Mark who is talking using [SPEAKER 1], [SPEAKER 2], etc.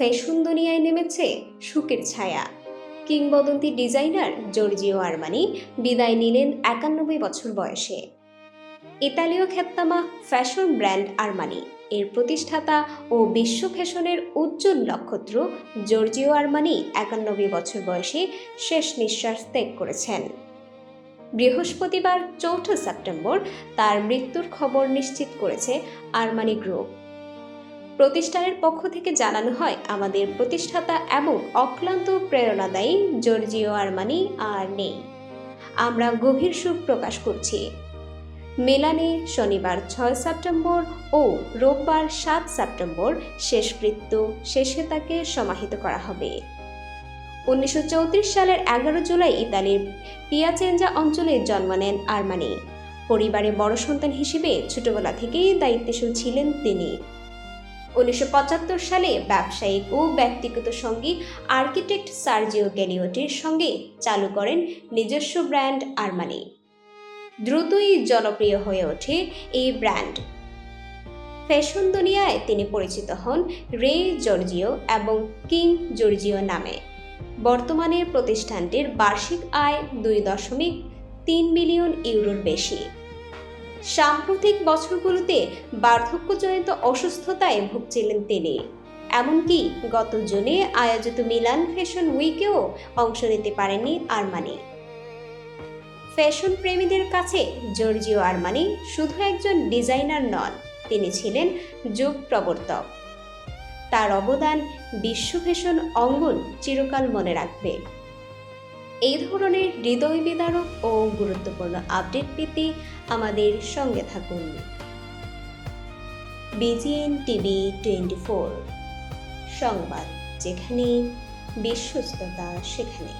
[SPEAKER 1] Fashion দুনিয়ায় নেমেছে সুখের ছায়া। কিংবদন্তি ডিজাইনার জর্জিও আরমানি বিদায় নিলেন একানব্বই বছর বয়সে। ইতালীয় খ্যাতনামা ফ্যাশন ব্র্যান্ড আরমানি। এর প্রতিষ্ঠাতা ও বিশ্ব ফ্যাশনের উজ্জ্বল নক্ষত্র জর্জিও আরমানি একানব্বই বছর বয়সে শেষ নিঃশ্বাস ত্যাগ করেছেন। বৃহস্পতিবার চৌঠা সেপ্টেম্বর তার মৃত্যুর খবর নিশ্চিত করেছে আরমানি গ্রুপ। প্রতিষ্ঠানের পক্ষ থেকে জানানো হয়, আমাদের প্রতিষ্ঠাতা এবং অক্লান্ত প্রেরণাদায়ী জর্জিও আরমানি আর নেই। আমরা গভীর সুখ প্রকাশ করছি। মেলানে শনিবার ছয় সেপ্টেম্বর ও রোববার সাত সেপ্টেম্বর শেষকৃত্য শেষে তাকে সমাহিত করা হবে। উনিশশো চৌত্রিশ সালের এগারো জুলাই ইতালির পিয়াচেঞ্জা অঞ্চলে জন্ম নেন আরমানি। পরিবারে বড় সন্তান হিসেবে ছোটবেলা থেকেই দায়িত্বশীল ছিলেন তিনি। উনিশশো পঁচাত্তর সালে ব্যবসায়িক ও ব্যক্তিগত সঙ্গী আর্কিটেক্ট সার্জিও গ্যালিওটির সঙ্গে চালু করেন নিজস্ব ব্র্যান্ড আরমানি। দ্রুতই জনপ্রিয় হয়ে ওঠে এই ব্র্যান্ড। ফ্যাশন দুনিয়ায় তিনি পরিচিত হন রে জর্জিও এবং কিং জর্জিও নামে। বর্তমানে প্রতিষ্ঠানটির বার্ষিক আয় দুই দশমিক তিন মিলিয়ন ইউরোর বেশি। সাম্প্রতিক বছরগুলোতে বার্ধক্যজনিত অসুস্থতায় ভুগছিলেন তিনি। এমনকি গত জুনে আয়োজিত মিলান ফ্যাশন উইকেও অংশ নিতে পারেননি আরমানি। ফ্যাশন প্রেমীদের কাছে জর্জিও আরমানি শুধু একজন ডিজাইনার নন, তিনি ছিলেন যুগ প্রবর্তক। তার অবদান বিশ্ব ফ্যাশন অঙ্গন চিরকাল মনে রাখবে। এই ধরনের হৃদয় বিদারক ও গুরুত্বপূর্ণ আপডেট পেতে আমাদের সঙ্গে থাকুন। বিজিএন টিভি টোয়েন্টি ফোর সংবাদ যেখানে, বিশ্বস্ততা সেখানে।